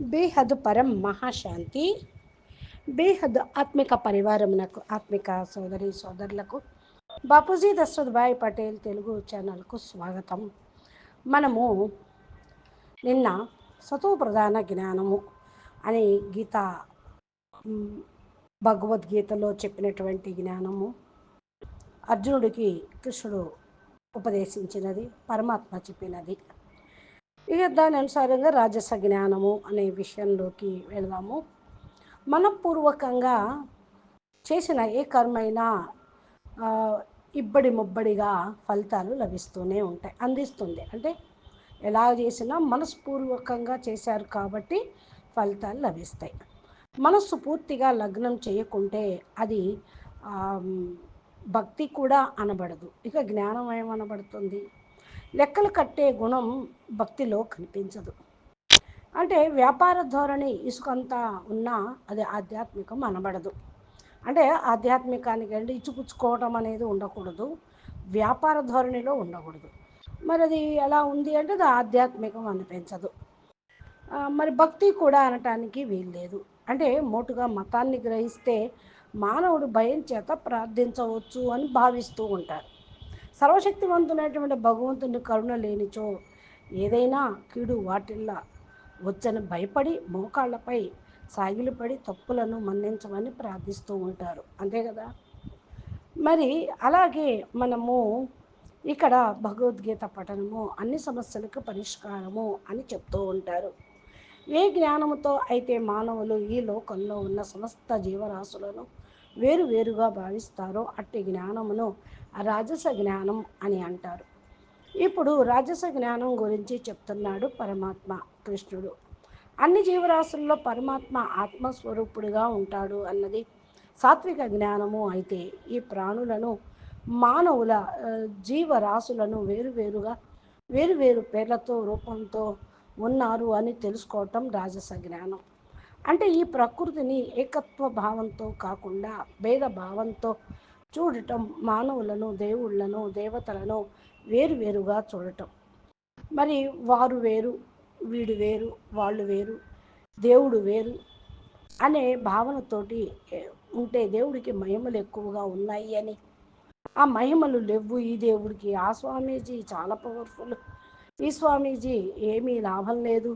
బేహద్ పరం మహాశాంతి బేహద్ ఆత్మిక పరివారమునకు ఆత్మిక సోదరి సోదరులకు బాపూజీ దశరథ్ భాయ్ పటేల్ తెలుగు ఛానల్కు స్వాగతం. మనము నిన్న సతో ప్రధాన జ్ఞానము అని గీత భగవద్గీతలో చెప్పినటువంటి జ్ఞానము అర్జునుడికి కృష్ణుడు ఉపదేశించినది పరమాత్మ చెప్పినది. ఇక దాని అనుసారంగా రాజస జ్ఞానము అనే విషయంలోకి వెళదాము. మనపూర్వకంగా చేసిన ఏ కర్మైనా ఇబ్బడి ముబ్బడిగా ఫలితాలు లభిస్తూనే ఉంటాయి అందిస్తుంది. అంటే ఎలా చేసినా మనస్పూర్వకంగా చేశారు కాబట్టి ఫలితాలు లభిస్తాయి. మనస్సు పూర్తిగా లగ్నం చేయకుంటే అది భక్తి కూడా అనబడదు. ఇక జ్ఞానం ఏమనబడుతుంది లెక్కలు కట్టే గుణం భక్తిలో కనిపించదు. అంటే వ్యాపార ధోరణి ఇసుకంతా ఉన్నా అది ఆధ్యాత్మికం అనబడదు. అంటే ఆధ్యాత్మికానికి అంటే ఇచ్చిపుచ్చుకోవడం అనేది ఉండకూడదు. వ్యాపార ధోరణిలో ఉండకూడదు. మరి అది ఎలా ఉంది అంటే అది ఆధ్యాత్మికం అనిపించదు మరి భక్తి కూడా అనటానికి వీల్లేదు. అంటే మోటుగా మతాన్ని గ్రహిస్తే మానవుడు భయం చేత ప్రార్థించవచ్చు అని భావిస్తూ ఉంటారు. సర్వశక్తివంతునైనటువంటి భగవంతుని కరుణ లేనిచో ఏదైనా కీడు వాటిల్లా వచ్చని భయపడి మోకాళ్ళపై సాగిలిపడి తప్పులను మన్నించమని ప్రార్థిస్తూ ఉంటారు. అంతే కదా? మరి అలాగే మనము ఇక్కడ భగవద్గీత పఠనము అన్ని సమస్యలకు పరిష్కారము అని చెప్తూ ఉంటారు. ఏ జ్ఞానముతో అయితే మానవులు ఈ లోకంలో ఉన్న సమస్త జీవరాశులను వేరు వేరుగా భావిస్తారో అట్టి జ్ఞానమును రాజస జ్ఞానం అని అంటారు. ఇప్పుడు రాజస జ్ఞానం గురించి చెప్తున్నాడు పరమాత్మ కృష్ణుడు. అన్ని జీవరాశుల్లో పరమాత్మ ఆత్మస్వరూపుడుగా ఉంటాడు అన్నది సాత్విక జ్ఞానము అయితే ఈ ప్రాణులను మానవుల జీవరాశులను వేరువేరుగా వేరువేరు పేర్లతో రూపంతో ఉన్నారు అని తెలుసుకోవటం రాజస జ్ఞానం. అంటే ఈ ప్రకృతిని ఏకత్వ భావంతో కాకుండా భేద భావంతో చూడటం మానవులను దేవుళ్ళను దేవతలను వేరువేరుగా చూడటం. మరి వారు వేరు వీడు వేరు వాళ్ళు వేరు దేవుడు వేరు అనే భావనతోటి ఉంటే దేవుడికి మహిమలు ఎక్కువగా ఉన్నాయి అని. ఆ మహిమలు లేవు ఈ దేవుడికి. ఆ స్వామీజీ చాలా పవర్ఫుల్ ఈ స్వామీజీ ఏమీ లాభం లేదు.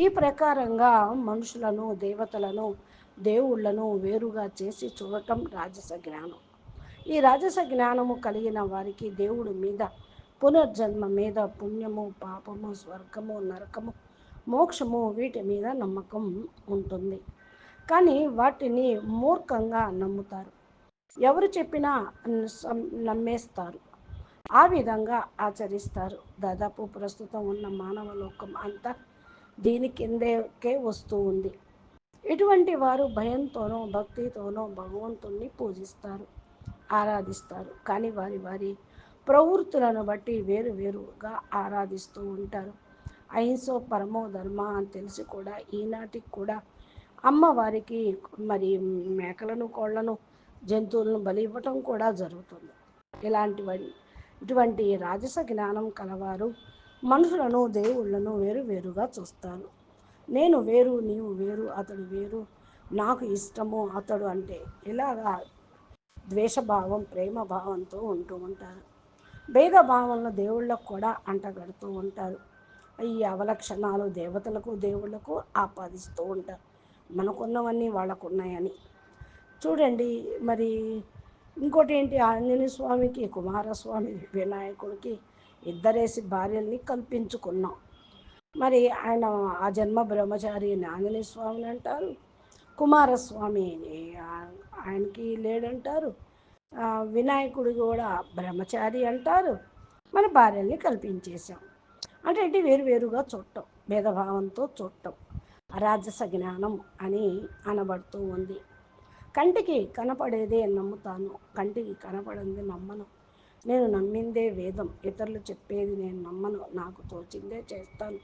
ఈ ప్రకారంగా మనుషులను దేవతలను దేవుళ్ళను వేరుగా చేసి చూడటం రాజస జ్ఞానం ఈ రాజస జ్ఞానము కలిగిన వారికి దేవుడి మీద పునర్జన్మ మీద పుణ్యము పాపము స్వర్గము నరకము మోక్షము వీటి మీద నమ్మకం ఉంటుంది. కానీ వాటిని మూర్ఖంగా నమ్ముతారు. ఎవరు చెప్పినా సం- నమ్మేస్తారు. ఆ విధంగా ఆచరిస్తారు. దాదాపు ప్రస్తుతం ఉన్న మానవ లోకం అంతా దీని కిందకే వస్తూ ఉంది. ఇటువంటి వారు భయంతోనో భక్తితోనో భగవంతుణ్ణి పూజిస్తారు. ఆరాధిస్తారు. కానీ వారి వారి ప్రవృత్తులను బట్టి వేరు వేరుగా ఆరాధిస్తూ ఉంటారు. అహింసో పరమో ధర్మ అని తెలిసి కూడా ఈనాటికి కూడా అమ్మవారికి మరి మేకలను కోళ్ళను జంతువులను బలి ఇవ్వటం కూడా జరుగుతుంది. ఇలాంటి ఇటువంటి రాజస జ్ఞానం కలవారు మనుషులను దేవుళ్ళను వేరు వేరుగా చూస్తారు. నేను వేరు నీవు వేరు అతడు వేరు నాకు ఇష్టము అతడు అంటే ఇలాగా ద్వేషభావం ప్రేమ భావంతో ఉంటూ ఉంటారు. భేదభావంలో దేవుళ్ళకు కూడా అంటగడుతూ ఉంటారు. ఈ అవలక్షణాలు దేవతలకు దేవుళ్ళకు ఆపాదిస్తూ ఉంటారు. మనకున్నవన్నీ వాళ్ళకు ఉన్నాయని చూడండి మరి ఇంకోటి ఏంటి? ఆంజనేయ స్వామికి కుమారస్వామి వినాయకుడికి ఇద్దరేసి భార్యల్ని కల్పించుకున్నాం. మరి ఆయన ఆ జన్మ బ్రహ్మచారి ఆంజనేయ స్వామిని అంటారు. కుమారస్వామి ఆ- ఆయనకి లేడంటారు. వినాయకుడు కూడా బ్రహ్మచారి అంటారు. మన భార్యల్ని కల్పించేశాం. అంటే ఏంటి? వేరు వేరుగా చూడటం భేదభావంతో చూడటం అరాజస జ్ఞానం అని అనబడుతూ ఉంది. కంటికి కనపడేదే నమ్ముతాను. కంటికి కనపడింది నమ్మను. నేను నమ్మిందే వేదం. ఇతరులు చెప్పేది నేను నమ్మను. నాకు తోచిందే చేస్తాను.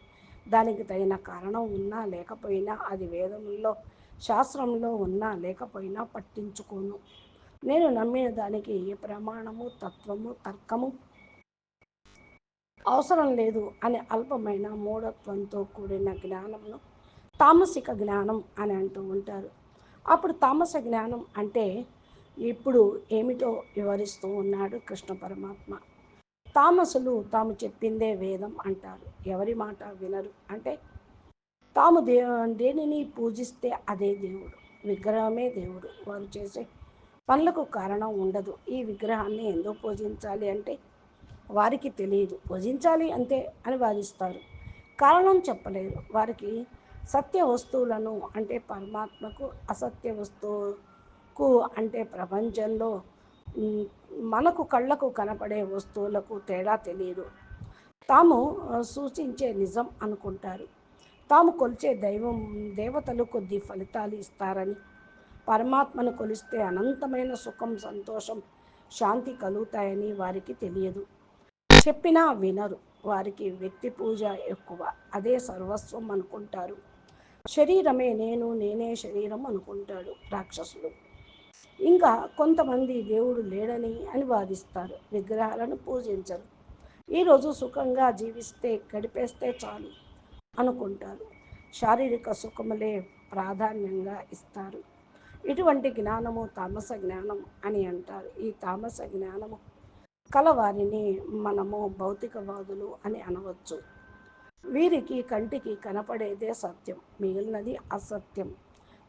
దానికి తగిన కారణం ఉన్నా లేకపోయినా అది వేదంలో శాస్త్రంలో ఉన్నా లేకపోయినా పట్టించుకోను. నేను నమ్మిన దానికి ఏ ప్రమాణము తత్వము తర్కము అవసరం లేదు అనే అల్పమైన మూఢత్వంతో కూడిన జ్ఞానమును తామసిక జ్ఞానం అని అంటూ ఉంటారు. అప్పుడు తామస జ్ఞానం అంటే ఇప్పుడు ఏమిటో వివరిస్తూ ఉన్నాడు కృష్ణ పరమాత్మ. తామసులు తాము చెప్పిందే వేదం అంటారు. ఎవరి మాట వినరు అంటే తాము దే దేనిని పూజిస్తే అదే దేవుడు. విగ్రహమే దేవుడు. వారు చేసే పనులకు కారణం ఉండదు. ఈ విగ్రహాన్ని ఎందుకు పూజించాలి అంటే వారికి తెలియదు. పూజించాలి అంతే అని వాదిస్తారు. కారణం చెప్పలేరు వారికి సత్య వస్తువులను అంటే పరమాత్మకు అసత్య వస్తువుకు అంటే ప్రపంచంలో మనకు కళ్ళకు కనపడే వస్తువులకు తేడా తెలియదు. తాము సూచించే నిజం అనుకుంటారు. తాము కొలిచే దైవం దేవతలు కొద్ది ఫలితాలు ఇస్తారని. పరమాత్మను కొలిస్తే అనంతమైన సుఖం సంతోషం శాంతి కలుగుతాయని వారికి తెలియదు. చెప్పినా వినరు. వారికి వ్యక్తి పూజ ఎక్కువ. అదే సర్వస్వం అనుకుంటారు. శరీరమే నేను నేనే శరీరం అనుకుంటాడు రాక్షసులు ఇంకా కొంతమంది దేవుడు లేడని అని వాదిస్తారు విగ్రహాలను పూజించరు. ఈరోజు సుఖంగా జీవిస్తే గడిపేస్తే చాలు. అనుకుంటారు. శారీరక సుఖములే ప్రాధాన్యంగా ఇస్తారు. ఇటువంటి జ్ఞానము తామస జ్ఞానం అని అంటారు. ఈ తామస జ్ఞానము కలవారిని మనము భౌతికవాదులు అని అనవచ్చు. వీరికి కంటికి కనపడేదే సత్యం. మిగిలినది అసత్యం.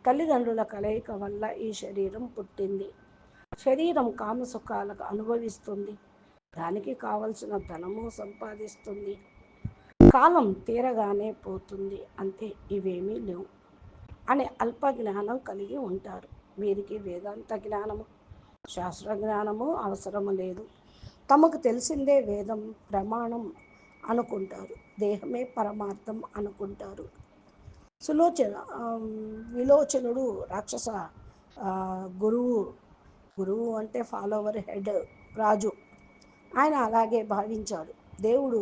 తల్లిదండ్రుల కలయిక వల్ల ఈ శరీరం పుట్టింది. శరీరం కామసుఖాలకు అనుభవిస్తుంది. దానికి కావలసిన ధనము సంపాదిస్తుంది. కాలం తీరగానే పోతుంది. అంతే ఇవేమీ లేవు. అనే అల్ప జ్ఞానం కలిగి ఉంటారు. వీరికి వేదాంత జ్ఞానము శాస్త్ర జ్ఞానము అవసరము లేదు. తమకు తెలిసిందే వేదం ప్రమాణం అనుకుంటారు. దేహమే పరమార్థం అనుకుంటారు. సులోచన విలోచనుడు రాక్షస గురువు గురువు అంటే ఫాలోవర్ హెడ్ రాజు. ఆయన అలాగే భావించాడు. దేవుడు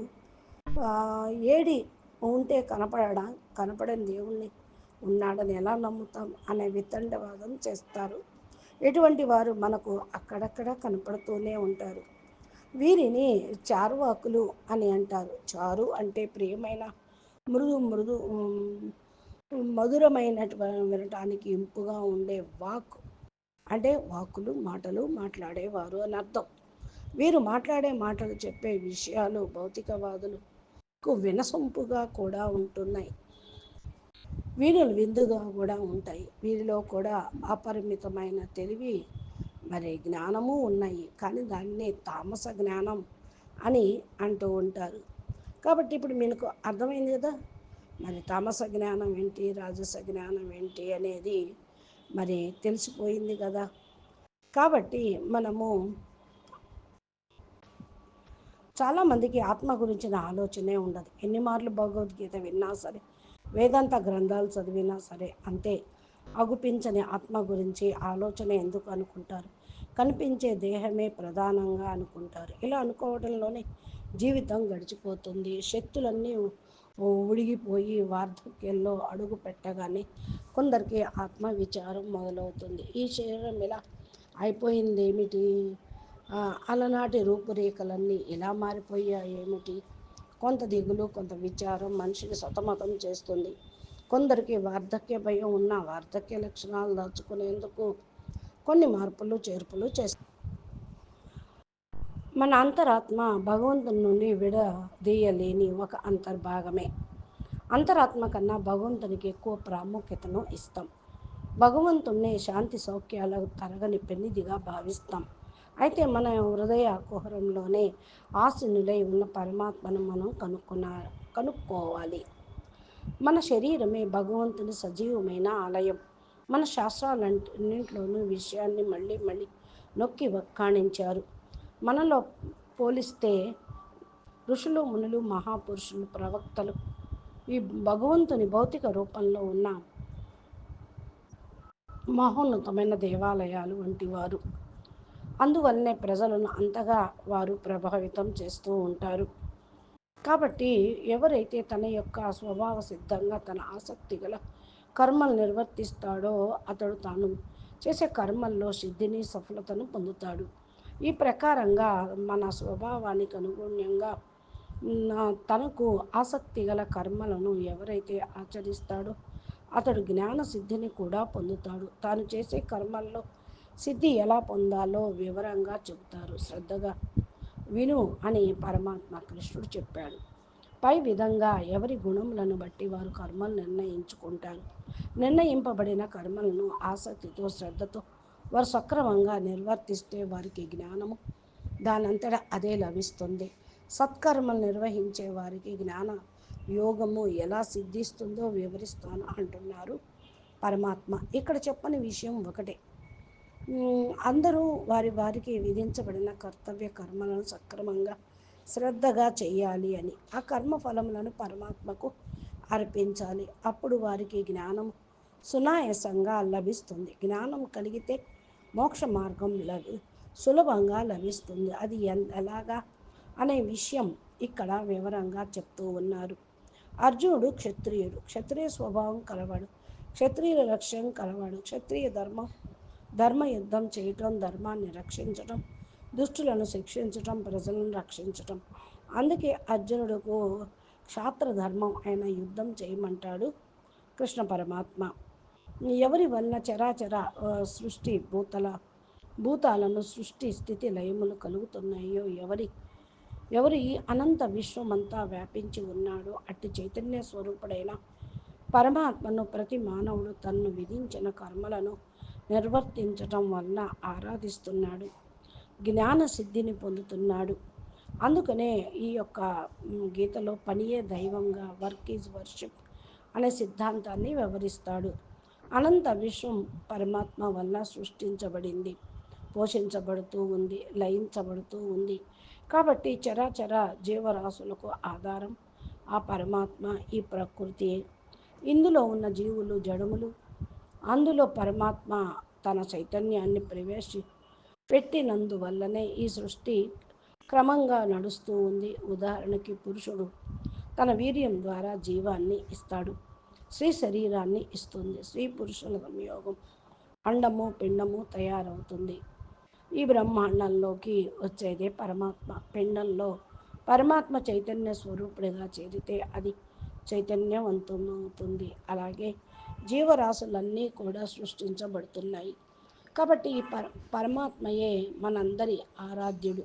ఏడి ఉంటే కనపడడా కనపడని దేవుణ్ణి ఉన్నాడని ఎలా నమ్ముతాం అనే వితండవాదం చేస్తారు. ఎటువంటి వారు మనకు అక్కడక్కడ కనపడుతూనే ఉంటారు. వీరిని చారువాకులు అని అంటారు. చారు అంటే ప్రియమైన మృదు మృదు మధురమైనటువంటి వినటానికి ఇంపుగా ఉండే వాక్ అంటే వాకులు మాటలు మాట్లాడేవారు అని అర్థం. వీరు మాట్లాడే మాటలు చెప్పే విషయాలు భౌతికవాదులు భౌతికవాదులకు వినసొంపుగా కూడా ఉంటున్నాయి. వీరులు విందుగా కూడా ఉంటాయి. వీరిలో కూడా అపరిమితమైన తెలివి మరి జ్ఞానము ఉన్నాయి. కానీ దాన్ని తామస జ్ఞానం అని అంటూ ఉంటారు. కాబట్టి ఇప్పుడు మీకు అర్థమైంది కదా? మరి తామస జ్ఞానం ఏంటి? రాజస జ్ఞానం ఏంటి అనేది మరి తెలిసిపోయింది కదా? కాబట్టి మనము చాలామందికి ఆత్మ గురించిన ఆలోచనే ఉండదు. ఎన్ని మార్లు భగవద్గీత విన్నా సరే వేదాంత గ్రంథాలు చదివినా సరే అంతే. అగుపించని ఆత్మ గురించి ఆలోచన ఎందుకు అనుకుంటారు? కనిపించే దేహమే ప్రధానంగా అనుకుంటారు. ఇలా అనుకోవడంలోనే జీవితం గడిచిపోతుంది. శక్తులన్నీ ఉడిగిపోయి వార్ధక్యంలో అడుగు పెట్టగానే కొందరికి ఆత్మ విచారం మొదలవుతుంది. ఈ శరీరం ఇలా అయిపోయింది ఏమిటి అలనాటి రూపురేఖలన్నీ ఎలా మారిపోయాయి ఏమిటి? కొంత దిగులు కొంత విచారం మనిషిని సతమతం చేస్తుంది. కొందరికి వార్ధక్య భయం ఉన్న వార్ధక్య లక్షణాలు దాచుకునేందుకు కొన్ని మార్పులు చేర్పులు చేస్తాయి మన అంతరాత్మ భగవంతుని నుండి విడదీయలేని ఒక అంతర్భాగమే. అంతరాత్మ కన్నా భగవంతునికి ఎక్కువ ప్రాముఖ్యతను ఇస్తాం. భగవంతుణ్ణి శాంతి సౌఖ్యాల తరగని పెన్నిదిగా భావిస్తాం. అయితే మన హృదయ కుహరంలోనే ఆసీనులై ఉన్న పరమాత్మను మనం కనుక్కున్న కనుక్కోవాలి. మన శరీరమే భగవంతుని సజీవమైన ఆలయం. మన శాస్త్రాలన్నింటిలోనూ విషయాన్ని మళ్ళీ మళ్ళీ నొక్కి వక్కాణించారు. మనలో పోలిస్తే ఋషులు మునులు మహాపురుషులు ప్రవక్తలు ఈ భగవంతుని భౌతిక రూపంలో ఉన్న మహోన్నతమైన దేవాలయాలు వంటి వారు అందువల్లనే ప్రజలను అంతగా వారు ప్రభావితం చేస్తూ ఉంటారు. కాబట్టి ఎవరైతే తన యొక్క స్వభావ సిద్ధంగా తన ఆసక్తి గల కర్మలు నిర్వర్తిస్తాడో అతడు తాను చేసే కర్మల్లో సిద్ధిని సఫలతను పొందుతాడు. ఈ ప్రకారంగా మన స్వభావానికి అనుగుణ్యంగా తనకు ఆసక్తి గల కర్మలను ఎవరైతే ఆచరిస్తాడో అతడు జ్ఞాన సిద్ధిని కూడా పొందుతాడు. తాను చేసే కర్మల్లో సిద్ధి ఎలా పొందాలో వివరంగా చెబుతారు. శ్రద్ధగా విను అని పరమాత్మ కృష్ణుడు చెప్పాడు. పై విధంగా ఎవరి గుణములను బట్టి వారు కర్మలు నిర్ణయించుకుంటారు. నిర్ణయింపబడిన కర్మలను ఆసక్తితో శ్రద్ధతో వారు సక్రమంగా నిర్వర్తిస్తే వారికి జ్ఞానము దానంతటా అదే లభిస్తుంది. సత్కర్మలు నిర్వహించే వారికి జ్ఞాన యోగము ఎలా సిద్ధిస్తుందో వివరిస్తాను అంటున్నారు పరమాత్మ. ఇక్కడ చెప్పని విషయం ఒకటే. అందరూ వారి వారికి విధించబడిన కర్తవ్య కర్మలను సక్రమంగా శ్రద్ధగా చేయాలి అని ఆ కర్మ ఫలములను పరమాత్మకు అర్పించాలి. అప్పుడు వారికి జ్ఞానం సునాయాసంగా లభిస్తుంది. జ్ఞానం కలిగితే మోక్ష మార్గం లభి సులభంగా లభిస్తుంది. అది ఎలాగా అనే విషయం ఇక్కడ వివరంగా చెప్తూ ఉన్నారు. అర్జునుడు క్షత్రియుడు. క్షత్రియ స్వభావం కలవాడు. క్షత్రియుల లక్ష్యం కలవాడు. క్షత్రియ ధర్మం ధర్మ యుద్ధం చేయటం ధర్మాన్ని రక్షించటం దుష్టులను శిక్షించటం ప్రజలను రక్షించటం. అందుకే అర్జునుడుకు క్షాత్ర ధర్మం అయిన యుద్ధం చేయమంటాడు కృష్ణ పరమాత్మ. ఎవరి వలన చరాచర సృష్టి భూతల భూతాలను సృష్టి స్థితి లయములు కలుగుతున్నాయో ఎవరి ఎవరి అనంత విశ్వమంతా వ్యాపించి ఉన్నాడో అట్టి చైతన్య స్వరూపుడైన పరమాత్మను ప్రతి మానవుడు తన్ను విధించిన కర్మలను నిర్వర్తించటం వలన ఆరాధిస్తున్నాడు. జ్ఞాన సిద్ధిని పొందుతున్నాడు. అందుకనే ఈ యొక్క గీతలో పనియే దైవంగా వర్క్ ఈజ్ వర్షిప్ అనే సిద్ధాంతాన్ని వివరిస్తాడు. అనంత విశ్వం పరమాత్మ వల్ల సృష్టించబడింది. పోషించబడుతూ ఉంది లయించబడుతూ ఉంది. కాబట్టి చరాచర జీవరాశులకు ఆధారం ఆ పరమాత్మ ఈ ప్రకృతి. ఇందులో ఉన్న జీవులు జడములు అందులో పరమాత్మ తన చైతన్యాన్ని ప్రవేశి పెట్టినందువల్లనే ఈ సృష్టి క్రమంగా నడుస్తూ ఉంది. ఉదాహరణకి పురుషుడు తన వీర్యం ద్వారా జీవాన్ని ఇస్తాడు. స్త్రీ శరీరాన్ని ఇస్తుంది. స్త్రీ పురుషుల సంయోగం అండము పిండము తయారవుతుంది. ఈ బ్రహ్మాండంలోకి వచ్చేదే పరమాత్మ. పిండంలో పరమాత్మ చైతన్య స్వరూపుడిగా చేరితే అది చైతన్యవంతమవుతుంది. అలాగే జీవరాశులన్నీ కూడా సృష్టించబడుతున్నాయి. కాబట్టి ఈ పర పరమాత్మయే మనందరి ఆరాధ్యుడు.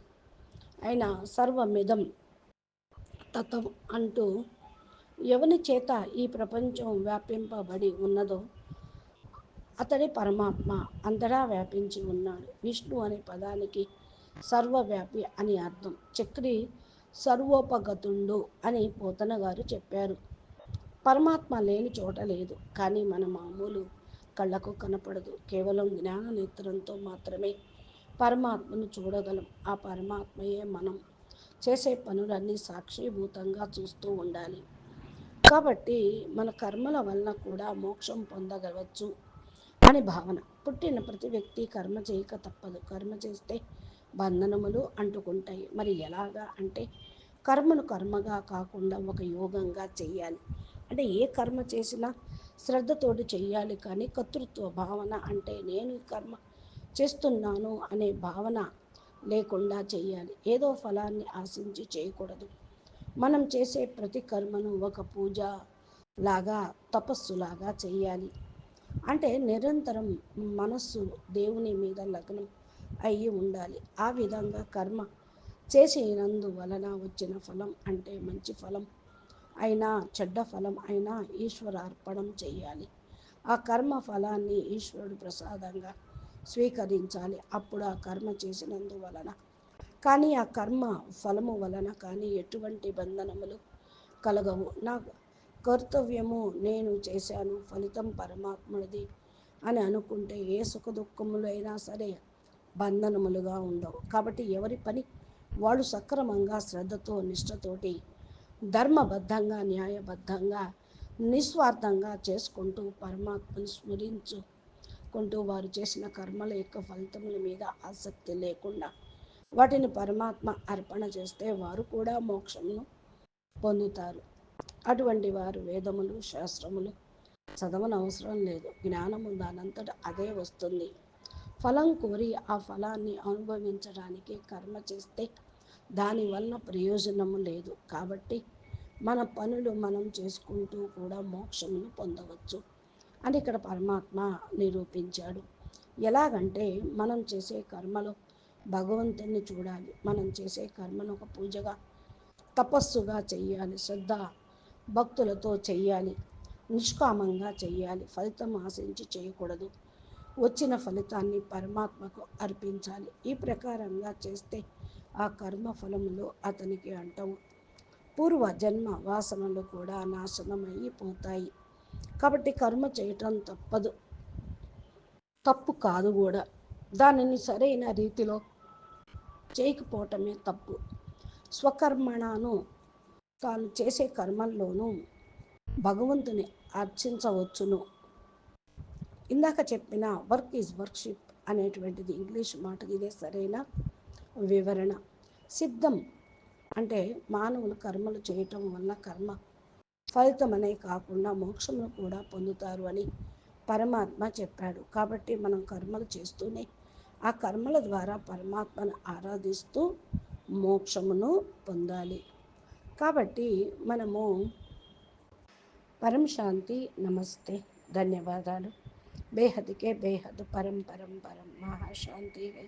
అయిన సర్వమిదం తత్వం అంటూ ఎవని చేత ఈ ప్రపంచం వ్యాపింపబడి ఉన్నదో అతడి పరమాత్మ అంతటా వ్యాపించి ఉన్నాడు. విష్ణు అనే పదానికి సర్వవ్యాపి అని అర్థం. చక్రి సర్వోపగతుండు అని పోతన గారు చెప్పారు. పరమాత్మ లేని చోట లేదు. కానీ మన మామూలు కళ్ళకు కనపడదు. కేవలం జ్ఞాన నేత్రంతో మాత్రమే పరమాత్మను చూడగలం. ఆ పరమాత్మయే మనం. చేసే పనులన్నీ సాక్షిభూతంగా చూస్తూ ఉండాలి. కాబట్టి మన కర్మల వలన కూడా మోక్షం పొందగవచ్చు అని భావన. పుట్టిన ప్రతి వ్యక్తి కర్మ చేయక తప్పదు. కర్మ చేస్తే బంధనములు అంటుకుంటాయి. మరి ఎలాగా అంటే కర్మను కర్మగా కాకుండా ఒక యోగంగా చేయాలి అంటే ఏ కర్మ చేసినా శ్రద్ధతోటి చేయాలి కానీ కర్తృత్వ భావన అంటే నేను కర్మ చేస్తున్నాను అనే భావన లేకుండా చేయాలి ఏదో ఫలాన్ని ఆశించి చేయకూడదు. మనం చేసే ప్రతి కర్మను ఒక పూజ లాగా తపస్సులాగా చేయాలి అంటే నిరంతరం మనస్సు దేవుని మీద లగ్నం అయ్యి ఉండాలి. ఆ విధంగా కర్మ చేసినందువలన వచ్చిన ఫలం అంటే మంచి ఫలం. అయినా చెడ్డ ఫలం అయినా ఈశ్వరార్పణం చేయాలి. ఆ కర్మ ఫలాన్ని ఈశ్వరుడు ప్రసాదంగా స్వీకరించాలి. అప్పుడు ఆ కర్మ చేసినందువలన. కానీ ఆ కర్మ ఫలము వలన కానీ ఎటువంటి బంధనములు కలగవు. నా కర్తవ్యము నేను చేశాను ఫలితం పరమాత్మది అని అనుకుంటే ఏ సుఖ దుఃఖములైనా సరే బంధనములుగా ఉండవు. కాబట్టి ఎవరి పని? వాళ్ళు సక్రమంగా శ్రద్ధతో నిష్ఠతోటి ధర్మబద్ధంగా న్యాయబద్ధంగా నిస్వార్థంగా చేసుకుంటూ పరమాత్మను స్మరించుకుంటూ వారు చేసిన కర్మల యొక్క ఫలితముల మీద ఆసక్తి లేకుండా వాటిని పరమాత్మ అర్పణ చేస్తే వారు కూడా మోక్షమును పొందుతారు. అటువంటి వారు వేదములు శాస్త్రములు చదవని అవసరం లేదు. జ్ఞానము దానంతట అదే వస్తుంది. ఫలం కోరి ఆ ఫలాన్ని అనుభవించడానికి కర్మ చేస్తే దానివల్ల ప్రయోజనము లేదు. కాబట్టి మన పనులు మనం చేసుకుంటూ కూడా మోక్షమును పొందవచ్చు అని ఇక్కడ పరమాత్మ నిరూపించాడు. ఎలాగంటే మనం చేసే కర్మలో భగవంతుని చూడాలి. మనం చేసే కర్మను ఒక పూజగా తపస్సుగా చెయ్యాలి శ్రద్ధ భక్తులతో చెయ్యాలి నిష్కామంగా చెయ్యాలి ఫలితం ఆశించి చేయకూడదు. వచ్చిన ఫలితాన్ని పరమాత్మకు అర్పించాలి. ఈ ప్రకారంగా చేస్తే ఆ కర్మఫలములు అతనికి అంటవు. పూర్వ జన్మ వాసనలు కూడా నాశనమైపోతాయి కాబట్టి కర్మ చేయటం తప్పదు. తప్పు కాదు కూడా. దానిని సరైన రీతిలో చేయకపోవటమే తప్పు. స్వకర్మణను తాను చేసే కర్మల్లోనూ భగవంతుని అర్చించవచ్చును ఇందాక చెప్పిన వర్క్ ఈజ్ వర్క్షిప్ అనేటువంటిది ఇంగ్లీష్ మాటకి ఇదే సరైన? వివరణ. సిద్ధం అంటే మానవులు కర్మలు చేయటం వల్ల కర్మ ఫలితం అనే కాకుండా మోక్షమును కూడా పొందుతారు అని పరమాత్మ చెప్పాడు. కాబట్టి మనం కర్మలు చేస్తూనే ఆ కర్మల ద్వారా పరమాత్మను ఆరాధిస్తూ మోక్షమును పొందాలి. కాబట్టి మనము పరమశాంతి నమస్తే. ధన్యవాదాలు. बेहद के बेहद परम परम परम महाशांति है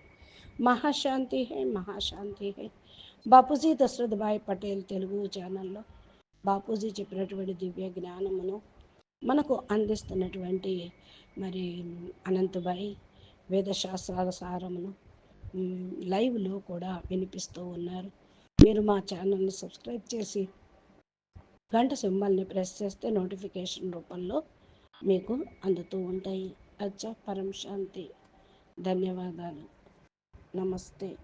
మహాశాంతి హే మహాశాంతి హే బాపూజీ దశరథ్ భాయ్ పటేల్ తెలుగు ఛానల్లో బాపూజీ చెప్పినటువంటి దివ్య జ్ఞానమును మనకు అందిస్తున్నటువంటి మరి అనంతబాయి వేదశాస్త్రాల సారమును లైవ్లో కూడా వినిపిస్తూ ఉన్నారు మీరు మా ఛానల్ని సబ్స్క్రైబ్ చేసి గంట సింబల్ని ప్రెస్ చేస్తే నోటిఫికేషన్ రూపంలో మీకు అందుతూ ఉంటాయి. అచ్చా పరం శాంతి ధన్యవాదాలు. నమస్తే.